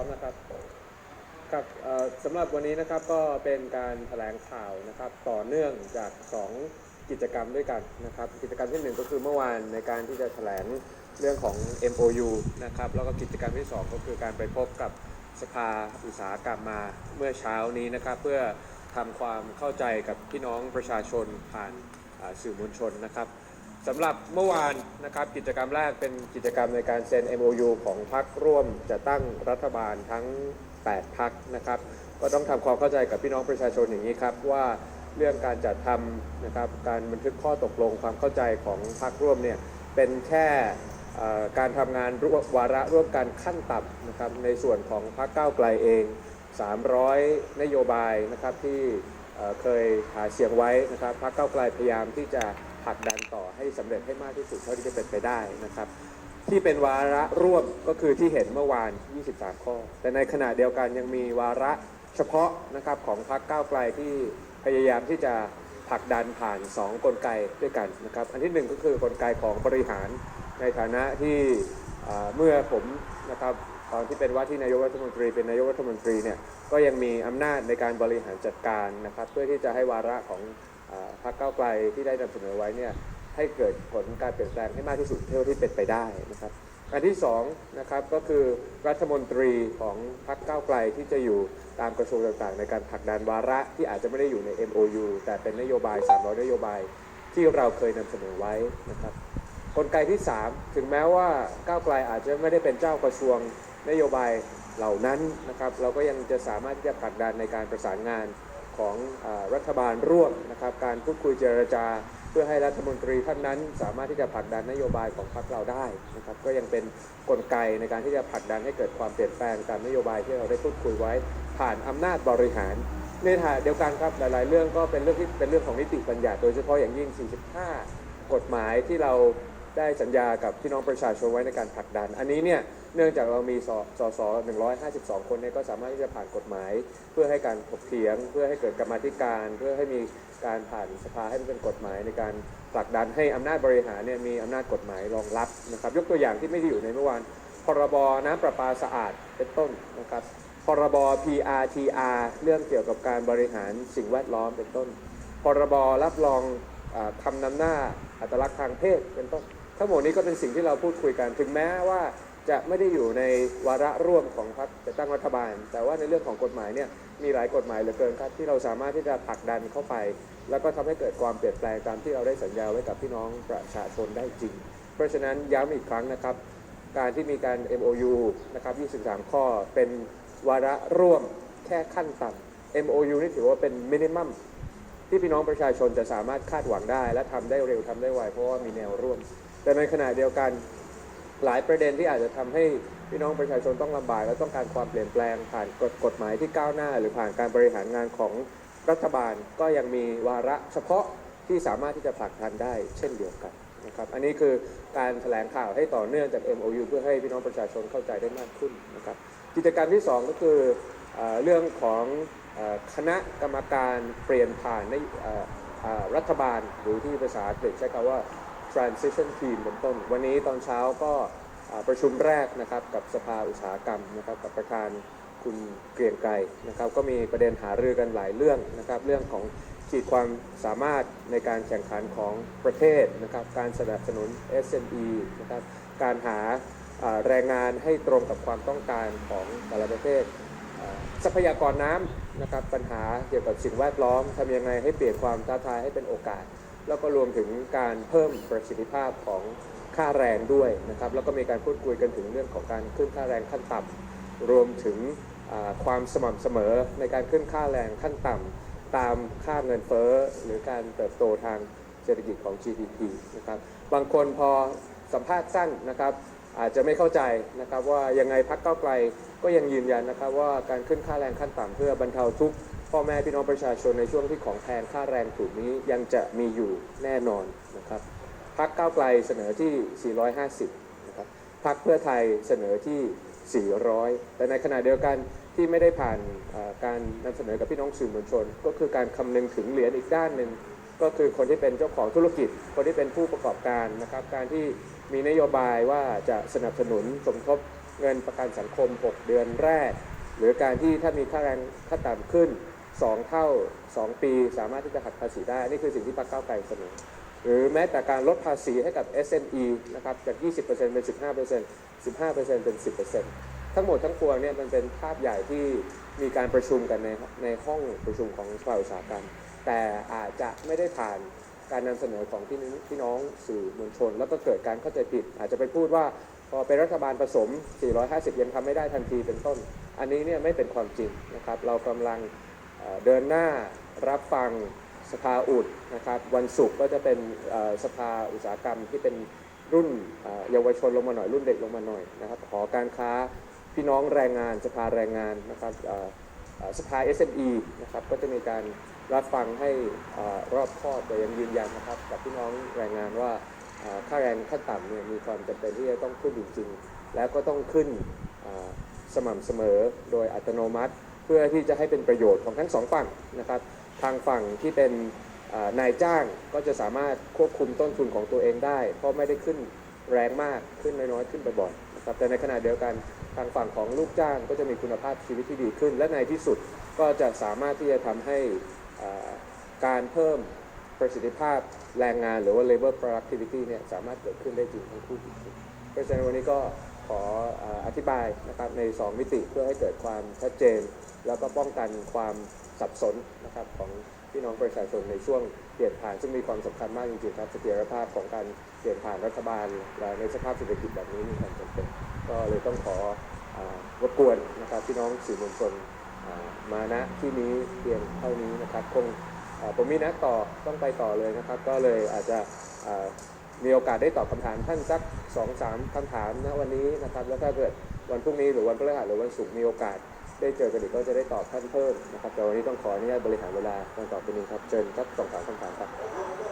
ร้อมนะครับครับสำหรับวันนี้นะครับก็เป็นการแถลงข่าวนะครับต่อเนื่องจาก 2 กิจกรรมด้วยกันนะครับ กิจกรรมที่หนึ่งก็คือเมื่อวานในการที่จะแถลงเรื่องของ MOU นะครับแล้วก็กิจกรรมที่ 2 ก็คือการไปพบกับสภาอุตสาหกรรมมาเมื่อเช้านี้นะครับ เพื่อทำความเข้าใจกับพี่น้องประชาชนผ่านสื่อมวลชนนะครับ สำหรับเมื่อวานนะครับกิจกรรมแรกเป็นกิจกรรมในการเซ็น MOU ของพรรคร่วมจะตั้งรัฐบาลทั้ง 8 พักนะครับ ก็ต้องทำความเข้าใจกับพี่น้องประชาชนอย่างนี้ครับว่าเรื่องการจัดทำนะครับการบันทึกข้อตกลงความเข้าใจของพรรคร่วมเนี่ยเป็นแค่การทำงานร่วมวาระร่วมกันขั้นต่ำนะครับในส่วนของพรรคก้าวไกลเอง 300 นโยบายนะครับที่เคยหาเสียงไว้นะครับพรรคก้าวไกลพยายามที่จะ ผลักดันต่อให้สำเร็จให้มากที่สุดเท่าที่จะเป็นไปได้นะครับ ที่เป็นวาระร่วมก็คือที่เห็นเมื่อวาน 23 ข้อ แต่ในขณะเดียวกันยังมีวาระเฉพาะนะครับของพรรคก้าวไกลที่พยายามที่จะผลักดันผ่าน 2 กลไกด้วยกันนะครับ อันที่หนึ่งก็คือกลไกของบริหารในฐานะที่เมื่อผมนะครับตอนที่เป็นว่าที่นายกรัฐมนตรีเป็นนายกรัฐมนตรีเนี่ยก็ยังมีอำนาจในการบริหารจัดการนะครับ เพื่อที่จะให้วาระของ พรรคก้าวไกลที่ได้นำเสนอไว้เนี่ยให้เกิดผลการเปลี่ยนแปลงให้มากที่สุดเท่าที่เป็นไปได้นะครับอันที่สองนะครับก็คือรัฐมนตรีของพรรคก้าวไกลที่จะอยู่ตามกระทรวงต่างๆ ในการผลักดันวาระที่อาจจะไม่ได้อยู่ใน MOU แต่เป็นนโยบาย 300 นโยบายที่เราเคยนำเสนอไว้นะครับกลไกที่ 3 ถึงแม้ว่าก้าวไกลอาจจะไม่ได้เป็นเจ้ากระทรวงนโยบายเหล่านั้นนะครับ เราก็ยังจะสามารถที่จะผลักดันในการประสานงาน ของอรัฐบาลร่วมนะครับการพูดคุยเจรจา เพื่อให้รัฐมนตรีท่านนั้น สามารถที่จะผลักดันนโยบายของพรรคเราได้นะครับก็ยังเป็นกลไกในการที่จะผลักดันให้เกิดความเปลี่ยนแปลงตามนโยบายที่เราได้พูดคุยไว้ ผ่านอำนาจบริหารในทางเดียวกันครับหลาย ๆ เรื่องก็เป็นเรื่องที่เป็นเรื่องของนิติบัญญัติโดยเฉพาะอย่างยิ่ง 45 กฎหมายที่เราได้สัญญากับพี่น้องประชาชนไว้ในการผลักดัน อันนี้เนี่ย เนื่องจากเรามีสสส152 คนเนี่ยก็สามารถที่จะผ่านกฎหมาย เพื่อให้การถกเถียง เพื่อให้เกิดกรรมาธิการ เพื่อให้มีการผ่านสภาให้มันเป็นกฎหมายในการผลักดันให้อำนาจบริหารเนี่ยมีอำนาจกฎหมายรองรับนะครับ ยกตัวอย่างที่ไม่ได้อยู่ในเมื่อวานพรบน้ำประปาสะอาดเป็นต้นนะครับพรบ PRTR เรื่องเกี่ยวกับการบริหารสิ่งแวดล้อมเป็นต้น พรบรับรองคำนำหน้าอัตลักษณ์ทางเพศเป็นต้น ทั้งหมดนี้ก็เป็นสิ่งที่เราพูดคุยกัน ถึงแม้ว่า จะไม่ได้อยู่ในวาระร่วมของพรรคจะตั้งรัฐบาล แต่ว่าในเรื่องของกฎหมายเนี่ยมีหลายกฎหมายเหลือเกินครับที่เราสามารถที่จะผลักดันเข้าไป แล้วก็ทำให้เกิดความเปลี่ยนแปลงตามที่เราได้สัญญาไว้กับพี่น้องประชาชนได้จริง เพราะฉะนั้นย้ำอีกครั้งนะครับ การที่มีการ MOU นะครับ 23 ข้อเป็นวาระร่วมแค่ขั้นต่ำ MOU นี่ถือว่าเป็นมินิมัมที่พี่น้องประชาชนจะสามารถคาดหวังได้ และทำได้เร็วทำได้ไวเพราะว่ามีแนวร่วม แต่ในขณะเดียวกัน หลายประเด็นที่อาจจะทำให้พี่น้องประชาชนต้องลำบากและต้องการความเปลี่ยนแปลงผ่านกฎกฎหมายที่ก้าวหน้า หรือผ่านการบริหารงานของรัฐบาลก็ยังมีวาระเฉพาะที่สามารถที่จะผลักดันได้เช่นเดียวกันนะครับอันนี้คือการแถลงข่าวให้ต่อเนื่องจาก MOU เพื่อให้พี่น้องประชาชนเข้าใจได้มากขึ้นนะครับกิจกรรมที่สองก็คือเอเรื่องของอคณะกรรมการเปลี่ยนผ่านในรัฐบาลหรือที่ภาษาอังกฤษใช้คำว่า transition team เป็นต้น วันนี้ตอนเช้าก็ประชุมแรกนะครับกับสภาอุตสาหกรรมนะครับกับประธานคุณเกรียงไกรนะครับ ก็มีประเด็นหารือกันหลายเรื่องนะครับ เรื่องของขีดความสามารถในการแข่งขันของประเทศนะครับ การสนับสนุน SME นะครับการหาแรงงานให้ตรงกับความต้องการของแต่ละประเทศ ทรัพยากรน้ำนะครับปัญหาเกี่ยวกับสิ่งแวดล้อมทำยังไงให้เปลี่ยนความท้าทายให้เป็นโอกาส แล้วก็รวมถึงการเพิ่มประสิทธิภาพของค่าแรงด้วยนะครับแล้วก็มีการพูดคุยกันถึงเรื่องของการขึ้นค่าแรงขั้นต่ำรวมถึงความสม่ำเสมอในการขึ้นค่าแรงขั้นต่ำตามค่าเงินเฟ้อหรือการเติบโตทางเศรษฐกิจของ GDP นะครับบางคนพอสัมภาษณ์สั้นนะครับอาจจะไม่เข้าใจนะครับว่ายังไงพักเก้าวไกลก็ยังยืนยันนะครับว่าการขึ้นค่าแรงขั้นต่ำเพื่อบรรเทาทุกข์ พ่อแม่พี่น้องประชาชนในช่วงที่ของแพงค่าแรงถูกนี้ยังจะมีอยู่แน่นอนนะครับพักก้าวไกลเสนอที่ 450 นะครับพักเพื่อไทยเสนอที่ 400 แต่ในขณะเดียวกันที่ไม่ได้ผ่านการนำเสนอกับพี่น้องสื่อมวลชน ก็คือการคำนึงถึงเหรียญอีกด้านหนึ่งก็คือคนที่เป็นเจ้าของธุรกิจ คนที่เป็นผู้ประกอบการนะครับ การที่มีนโยบายว่าจะสนับสนุนสมทบเงินประกันสังคม 6 เดือนแรก หรือการที่ถ้ามีค่าแรงขั้นต่ำขึ้น 2 เท่า 2 ปีสามารถที่จะหักภาษีได้ นี่คือสิ่งที่พรรคก้าวไกลเสนอ หรือแม้แต่การลดภาษีให้กับ SME นะครับจาก 20%เป็น 15% 15%เป็น 10%ทั้งหมดทั้งปวงเนี่ยมันเป็นภาพใหญ่ที่มีการประชุมกันในในห้องประชุมของสภาอุตสาหกรรม แต่อาจจะไม่ได้ผ่านการนำเสนอของพี่นพี่น้องสื่อมวลชน แล้วก็เกิดการเข้าใจผิด อาจจะไปพูดว่าพอเป็นรัฐบาลผสม 450ยังทำไม่ได้ทันทีเป็นต้น อันนี้เนี่ยไม่เป็นความจริงนะครับ เรากำลัง เดินหน้ารับฟังสภาอุดนะครับวันศุกร์ก็จะเป็นสภาอุตสาหกรรมที่เป็นรุ่นเยาวชนลงมาหน่อยรุ่นเด็กลงมาหน่อยนะครับขอการค้าพี่น้องแรงงานสภาแรงงานนะครับเอ่อเอ่อสภา SME นะครับก็จะมีการรับฟังให้อรอบคอบแต่ยังยืนยันนะครับกับพี่น้องแรงงานว่าค่าแรงขั้นต่ำเนี่ยมีความจำเป็นที่จะต้องขึ้นจริงๆแล้วก็ต้องขึ้นสม่ำเสมอโดยอัตโนมัติ พื่อที่จะให้เป็นประโยชน์ของทั้งสองฝั่งนะครับ ทางฝั่งที่เป็นนายจ้างก็จะสามารถควบคุมต้นทุนของตัวเองได้ เพราะไม่ได้ขึ้นแรงมากขึ้นน้อยๆขึ้นบ่อยๆนะครับแต่ในขณะเดียวกันทางฝั่งของลูกจ้างก็จะมีคุณภาพชีวิตที่ดีขึ้น และในที่สุดก็จะสามารถที่จะทำให้การเพิ่มประสิทธิภาพแรงงานหรือว่า labor productivity เนี่ยสามารถเกิดขึ้นได้จริงทั้งคู่เพราะฉะนั้นวันนี้ก็ ขออธิบายนะครับใน 2 มิติเพื่อให้เกิดความชัดเจน แล้วก็ป้องกันความสับสนนะครับของพี่น้องประชาชนในช่วงเปลี่ยนผ่านซึ่งมีความสำคัญมากจริงๆครับเสถียรภาพของการเปลี่ยนผ่านรัฐบาลและในสภาพเศรษฐกิจแบบนี้มีความจำเป็นก็เลยต้องขอรบกวนนะครับพี่น้องสื่อมวลชนอ่ามาณที่นี้เพียงเท่านี้นะครับคงผมมีนัดต่อต้องไปต่อเลยนะครับ ก็เลยอาจจะ มีโอกาสได้ตอบคำถามท่านสักสองสามคำถามนะวันนี้นะครับ แล้วถ้าเกิดวันพรุ่งนี้หรือวันพฤหัสหรือวันศุกร์มีโอกาส ได้เจอกันอีกก็จะได้ตอบท่านเพิ่มนะครับแต่วันนี้ต้องขออนุญาตบริหารเวลาการตอบเป็นนี้ครับเชิญครับสองสามคำถามครับ